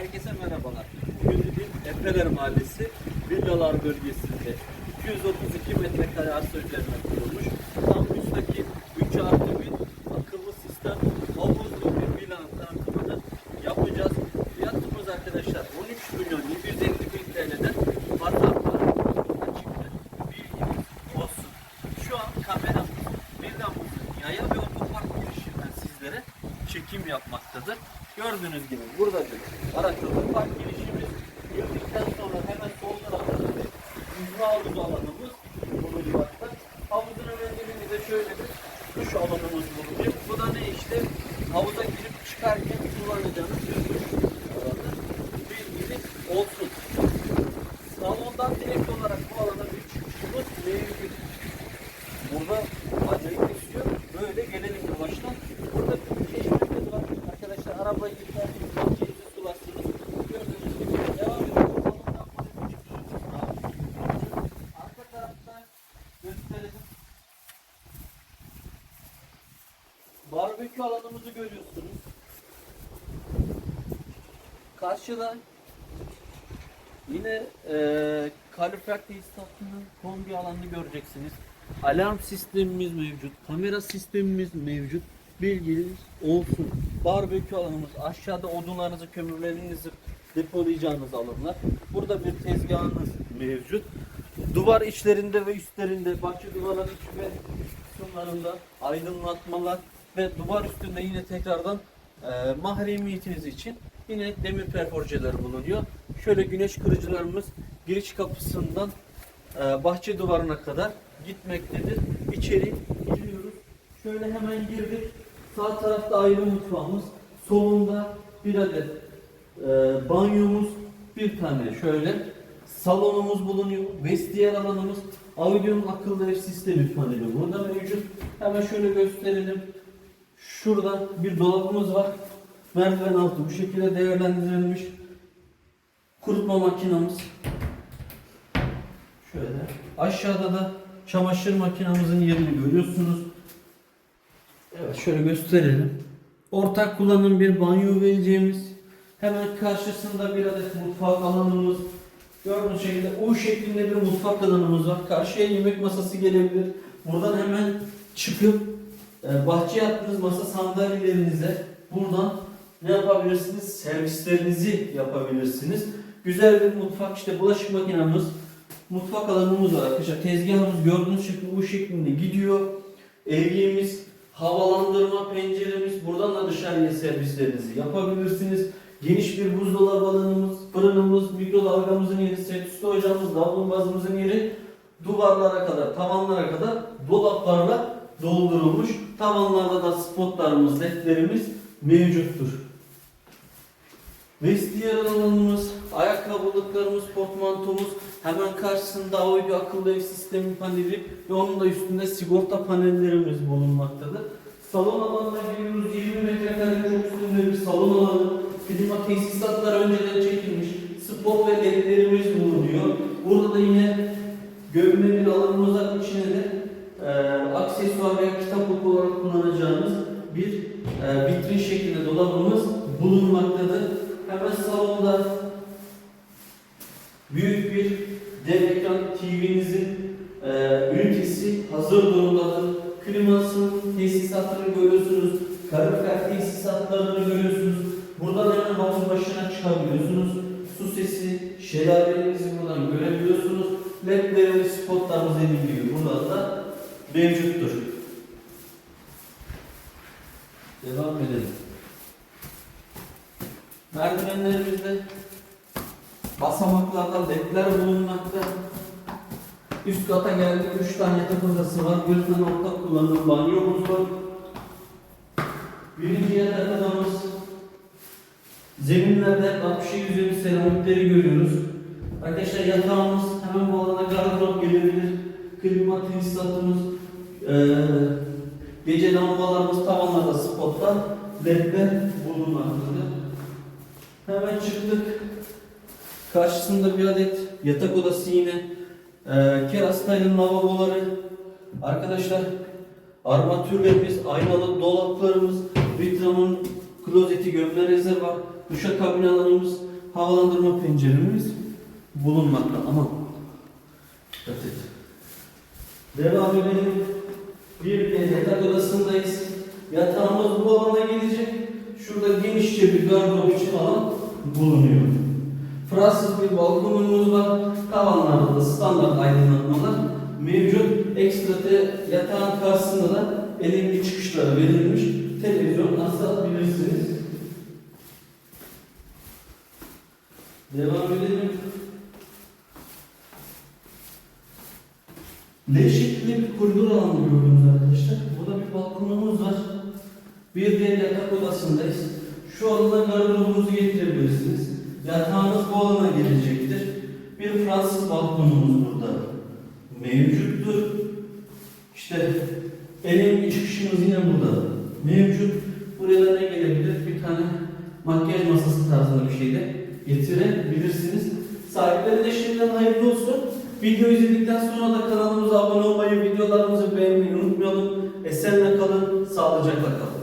Herkese merhabalar. Bugün bir Efeler Mahallesi Villalar bölgesinde 232 metrekare arsa üzerine kurulmuş. Tam müstakil 3 artı 1 çekim yapmaktadır. Gördüğünüz gibi burada bir araç otopark girişimiz. Girdikten sonra hemen sol tarafta bir yüzme havuzu alanımız bulunmakta. Havuzun önünde de şöyle bir duş alanımız bulunuyor. Bu da ne işte? Havuza girip çıkarken kullanacağınız bir duş alanı. Bilginiz olsun. Salondan direkt olarak bu alana bir çıkışımız mevcut. Burada acayip esiyor. Böyle gelelim yavaştan. Burada bir çeşmemiz var. Arkadaşlar arabayı. Barbekü alanımızı görüyorsunuz. Karşıda Yine e, kalorifer tesisatının kombi alanını göreceksiniz. Alarm sistemimiz mevcut. Kamera sistemimiz mevcut. Bilginiz olsun. Barbekü alanımız. Aşağıda odunlarınızı, kömürlerinizi depolayacağınız alanlar. Burada bir tezgahınız mevcut. Duvar içlerinde ve üstlerinde, bahçe duvarların iç ve kısımlarında aydınlatmalar ve duvar üstünde yine tekrardan e, mahremiyetiniz için yine demir perforjeler bulunuyor. Şöyle güneş kırıcılarımız giriş kapısından e, bahçe duvarına kadar gitmektedir. İçeri giriyoruz. Şöyle hemen girdik. Sağ tarafta ayrı mutfağımız. Solunda bir adet e, banyomuz, bir tane şöyle salonumuz bulunuyor. Vestiyer alanımız, Audio'nun akıllı ev sistemi paneli burada mevcut. Hemen şöyle gösterelim. Şurada bir dolabımız var. Merdiven altı bu şekilde değerlendirilmiş. Kurutma makinamız. Şöyle. Aşağıda da çamaşır makinamızın yerini görüyorsunuz. Evet şöyle gösterelim. Ortak kullanım bir banyo vereceğimiz. Hemen karşısında bir adet mutfak alanımız. Gördüğünüz şekilde U şeklinde bir mutfak alanımız var. Karşıya yemek masası gelebilir. Buradan hemen çıkıp e, bahçeye attığınız masa sandalyelerinize buradan ne yapabilirsiniz? Servislerinizi yapabilirsiniz. Güzel bir mutfak işte bulaşık makinamız, mutfak alanımız var arkadaşlar. Tezgahımız gördüğünüz şekilde bu şeklinde gidiyor. Evyemiz, havalandırma penceremiz. Buradan da dışarıya servislerinizi yapabilirsiniz. Geniş bir buzdolabı alanımız, fırınımız, mikrodalgamızın yeri, set ocağımız, davlumbazımızın yeri duvarlara kadar, tavanlara kadar dolaplarla doldurulmuş. Tavanlarda da spotlarımız, ledlerimiz mevcuttur. Vestiyer alanımız, ayakkabılıklarımız, portmantomuz, hemen karşısında audio akıllı ev sistemi paneli ve onun da üstünde sigorta panellerimiz bulunmaktadır. Salon alanına giriyoruz. 20 metrekare çok üstünde bir salon alanı. Klima tesisatlar önceden çekilmiş. Spot ve ledlerimiz bulunuyor. Burada da yine gömme bir alanımız var. İçine de e, aksesuar veya kitap olarak kullanacağınız bir e, vitrin şeklinde dolabımız bulunmaktadır. Hemen salonda büyük bir dev ekran TV'nizin e, ünitesi hazır durumdadır. Klimasının tesisatlarını görüyorsunuz. Kalorifer tesisatlarını görüyorsunuz. Buradan hemen havuz başına çıkabiliyorsunuz. Su sesi, şelalelerinizi buradan görebiliyorsunuz. Ledlerimiz, spotlarımız dediğim gibi burada da mevcuttur. Devam edelim. Merdivenlerimizde basamaklarda ledler bulunmakta. Üst kata geldik. 3 tane yatak odası var. Tane ortak kullanım banyomuz var. Birinci yatak odamız. Zeminlerde 60'a üzeri seramikleri görüyoruz. Arkadaşlar yatağımız hemen bu alana gardırop gelebilir. Klima tesisatımız, eee gece lambalarımız tavanlarda spotlar, ledler bulunmaktadır. Hemen çıktık. Karşısında bir adet yatak odası yine. Ee, Kerastay'ın lavaboları. Arkadaşlar armatürlerimiz, aynalı dolaplarımız, Vitram'ın klozeti gömme rezervuar, duşakabin alanımız, havalandırma penceremiz bulunmakta. Aman. Dikkat et. Devam edelim. Bir de yatak odasındayız. Yatağımız bu alana gelecek. Şurada genişçe bir gardırop bulunuyor. Fransız bir balkonumuz var. Tavanlarda da standart aydınlatmalar mevcut. Ekstra de yatağın karşısında da elektrikli çıkışları verilmiş. Televizyon asabilirsiniz. Devam edelim. Şeklinde bir koridor alanı gördünüz arkadaşlar. Burada bir balkonumuz var. Bir diğer yatak odasındayız. Şu alana gardırobunuzu getirebilirsiniz. Yatağınız bu alana gelecektir. Bir Fransız balkonumuz burada mevcuttur. İşte en çıkışımız yine burada mevcut. Buraya da ne gelebilir? Bir tane makyaj masası tarzında bir şey de getirebilirsiniz. Sahipleri de şimdiden hayırlı olsun. Video izledikten sonra da kanalımıza abone olmayı, videolarımızı beğenmeyi unutmayalım. Esenle kalın, sağlıcakla kalın.